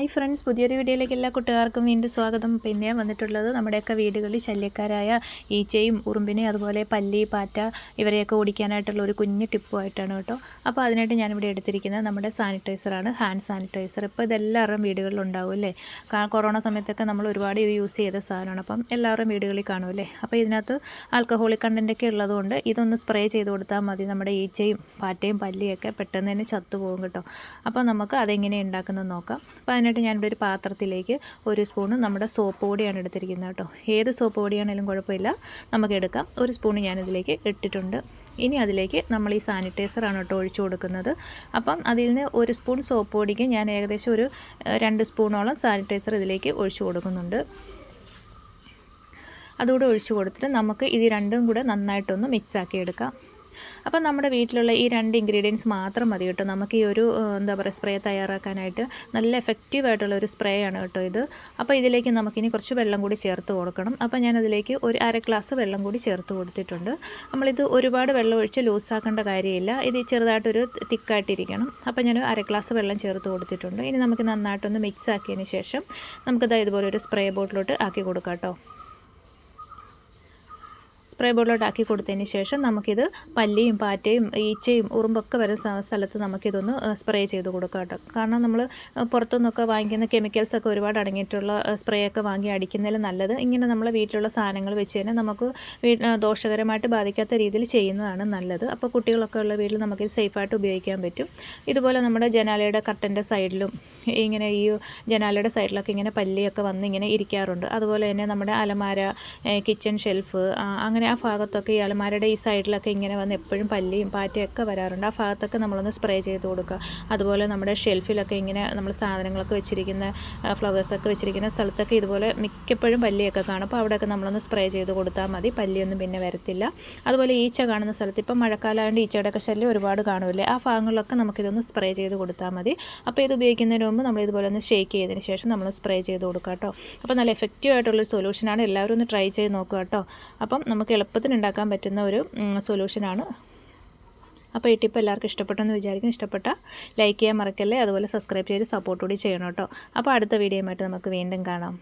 Hi friends പുതിയൊരു വീഡിയോയിലേക്ക് എല്ലാ കൂട്ടുകാർക്കും വീണ്ടും സ്വാഗതം. പിന്നെ വന്നിട്ടുള്ളത് നമ്മുടെയൊക്കെ വീടുകളിൽ ശല്യക്കാരായ ഈച്ചയും ഉറുമ്പിനെയും അതുപോലെ പല്ലി പാറ്റ ഇവരെയൊക്കെ ഓടിക്കാനായിട്ടുള്ള ഒരു കുഞ്ഞു ടിപ്പുമായിട്ടാണ് കേട്ടോ. അപ്പോൾ അതിനായിട്ട് ഞാനിവിടെ എടുത്തിരിക്കുന്നത് നമ്മുടെ സാനിറ്റൈസറാണ് ഹാൻഡ് സാനിറ്റൈസർ. ഇപ്പോൾ ഇതെല്ലാവരുടെയും വീടുകളിൽ ഉണ്ടാവും അല്ലേ? കൊറോണ സമയത്തൊക്കെ നമ്മൾ ഒരുപാട് ഇത് യൂസ് ചെയ്ത സാധനമാണ്. അപ്പം എല്ലാവരുടെയും വീടുകളിൽ കാണും അല്ലേ? അപ്പോൾ ഇതിനകത്ത് ആൽക്കഹോളിക് കണ്ടന്റൊക്കെ ഉള്ളതുകൊണ്ട് ഇതൊന്ന് സ്പ്രേ ചെയ്ത് കൊടുത്താൽ മതി. നമ്മുടെ ഈച്ചയും പാറ്റയും പല്ലിയൊക്കെ പെട്ടെന്ന് തന്നെ ചത്തുപോകും കേട്ടോ. അപ്പോൾ നമുക്ക് അതെങ്ങനെ ഉണ്ടാക്കുന്നത് നോക്കാം. അപ്പോൾ അതിനായിട്ട് ഞാനിവിടെ ഒരു പാത്രത്തിലേക്ക് ഒരു സ്പൂണ് നമ്മുടെ സോപ്പ് പൊടിയാണ് എടുത്തിരിക്കുന്നത് കേട്ടോ. ഏത് സോപ്പ് പൊടിയാണെങ്കിലും കുഴപ്പമില്ല. നമുക്ക് എടുക്കാം. ഒരു സ്പൂണ് ഞാനിതിലേക്ക് ഇട്ടിട്ടുണ്ട്. ഇനി അതിലേക്ക് നമ്മൾ ഈ സാനിറ്റൈസറാണ് കേട്ടോ ഒഴിച്ചു കൊടുക്കുന്നത്. അപ്പം അതിൽ നിന്ന് ഒരു സ്പൂൺ സോപ്പ് പൊടിക്ക് ഞാൻ ഏകദേശം ഒരു രണ്ട് സ്പൂണോളം സാനിറ്റൈസർ ഇതിലേക്ക് ഒഴിച്ചു കൊടുക്കുന്നുണ്ട്. അതുകൂടെ ഒഴിച്ചു കൊടുത്തിട്ട് നമുക്ക് ഇത് രണ്ടും കൂടെ നന്നായിട്ടൊന്ന് മിക്സ് ആക്കി എടുക്കാം. അപ്പം നമ്മുടെ വീട്ടിലുള്ള ഈ രണ്ട് ഇൻഗ്രീഡിയൻസ് മാത്രം മതി കേട്ടോ. നമുക്ക് ഈ ഒരു എന്താ പറയുക സ്പ്രേ തയ്യാറാക്കാനായിട്ട് നല്ല എഫക്റ്റീവ് ആയിട്ടുള്ള ഒരു സ്പ്രേ ആണ് കേട്ടോ ഇത്. അപ്പോൾ ഇതിലേക്ക് നമുക്കിനി കുറച്ച് വെള്ളം കൂടി ചേർത്ത് കൊടുക്കണം. അപ്പോൾ ഞാനതിലേക്ക് ഒരു അര ഗ്ലാസ് വെള്ളം കൂടി ചേർത്ത് കൊടുത്തിട്ടുണ്ട്. നമ്മളിത് ഒരുപാട് വെള്ളം ഒഴിച്ച് ലൂസാക്കേണ്ട കാര്യമില്ല. ഇത് ചെറുതായിട്ടൊരു തിക്കായിട്ടിരിക്കണം. അപ്പോൾ ഞാൻ അര ഗ്ലാസ് വെള്ളം ചേർത്ത് കൊടുത്തിട്ടുണ്ട്. ഇനി നമുക്ക് നന്നായിട്ടൊന്ന് മിക്സ് ആക്കിയതിന് ശേഷം നമുക്കിത് ഇതുപോലെ ഒരു സ്പ്രേ ബോട്ടിലോട്ട് ആക്കി കൊടുക്കാം കേട്ടോ. സ്പ്രേ ബോർഡിലോട്ട് ആക്കി കൊടുത്തതിന് ശേഷം നമുക്കിത് പല്ലിയും പാറ്റയും ഈച്ചയും ഉറുമ്പൊക്കെ വരുന്ന സ്ഥ- സ്ഥലത്ത് നമുക്കിതൊന്ന് സ്പ്രേ ചെയ്ത് കൊടുക്കാം കേട്ടോ. കാരണം നമ്മൾ പുറത്തുനിന്നൊക്കെ വാങ്ങിക്കുന്ന കെമിക്കൽസ് ഒക്കെ ഒരുപാട് അടങ്ങിയിട്ടുള്ള സ്പ്രേ ഒക്കെ വാങ്ങി അടിക്കുന്നതിൽ നല്ലത്. ഇങ്ങനെ നമ്മളെ വീട്ടിലുള്ള സാധനങ്ങൾ വെച്ച് തന്നെ നമുക്ക് ദോഷകരമായിട്ട് ബാധിക്കാത്ത രീതിയിൽ ചെയ്യുന്നതാണ് നല്ലത്. അപ്പോൾ കുട്ടികളൊക്കെ ഉള്ള വീട്ടിൽ നമുക്കിത് സേഫായിട്ട് ഉപയോഗിക്കാൻ പറ്റും. ഇതുപോലെ നമ്മുടെ ജനാലയുടെ കട്ടന്റെ സൈഡിലും ഇങ്ങനെ ഈ ജനാലയുടെ സൈഡിലൊക്കെ ഇങ്ങനെ പല്ലിയൊക്കെ വന്ന് ഇങ്ങനെ ഇരിക്കാറുണ്ട്. അതുപോലെ തന്നെ നമ്മുടെ അലമാര കിച്ചൺ ഷെൽഫ് അങ്ങനെ ആ ഭാഗത്തൊക്കെ അലമാരയുടെ ഈ സൈഡിലൊക്കെ ഇങ്ങനെ വന്ന് എപ്പോഴും പല്ലിയും പാറ്റയൊക്കെ വരാറുണ്ട്. ആ ഭാഗത്തൊക്കെ നമ്മളൊന്ന് സ്പ്രേ ചെയ്ത് കൊടുക്കുക. അതുപോലെ നമ്മുടെ ഷെൽഫിലൊക്കെ ഇങ്ങനെ നമ്മൾ സാധനങ്ങളൊക്കെ വെച്ചിരിക്കുന്ന ഫ്ലവേഴ്സൊക്കെ വെച്ചിരിക്കുന്ന സ്ഥലത്തൊക്കെ ഇതുപോലെ മിക്കപ്പോഴും പല്ലിയൊക്കെ കാണും. അപ്പോൾ അവിടെയൊക്കെ നമ്മളൊന്ന് സ്പ്രേ ചെയ്ത് കൊടുത്താൽ മതി. പല്ലിയൊന്നും പിന്നെ വരത്തില്ല. അതുപോലെ ഈച്ച കാണുന്ന സ്ഥലത്ത് ഇപ്പം മഴക്കാലമായതുകൊണ്ട് ഈച്ചയുടെയൊക്കെ ശല്യം ഒരുപാട് കാണുമല്ലേ ആ ഭാഗങ്ങളിലൊക്കെ നമുക്കിതൊന്ന് സ്പ്രേ ചെയ്ത് കൊടുത്താൽ മതി. അപ്പോൾ ഇത് ഉപയോഗിക്കുന്നതിന് മുമ്പ് നമ്മൾ ഇതുപോലെ ഒന്ന് ഷേക്ക് ചെയ്തതിന് ശേഷം നമ്മൾ സ്പ്രേ ചെയ്ത് കൊടുക്കുക കേട്ടോ. അപ്പോൾ നല്ല എഫക്റ്റീവ് ആയിട്ടുള്ളൊരു സൊല്യൂഷനാണ് എല്ലാവരും ഒന്ന് ട്രൈ ചെയ്ത് നോക്കുക കേട്ടോ. അപ്പം നമുക്ക് എളുപ്പത്തിന് ഉണ്ടാക്കാൻ പറ്റുന്ന ഒരു സൊല്യൂഷനാണ് അപ്പോൾ ഈ ടിപ്പ് എല്ലാവർക്കും ഇഷ്ടപ്പെട്ടെന്ന് വിചാരിക്കും ഇഷ്ടപ്പെട്ട ലൈക്ക് ചെയ്യാൻ മറക്കല്ലേ? അതുപോലെ സബ്സ്ക്രൈബ് ചെയ്ത് സപ്പോർട്ട് കൂടി ചെയ്യണം കേട്ടോ. അപ്പോൾ അടുത്ത വീഡിയോയുമായിട്ട് നമുക്ക് വീണ്ടും കാണാം.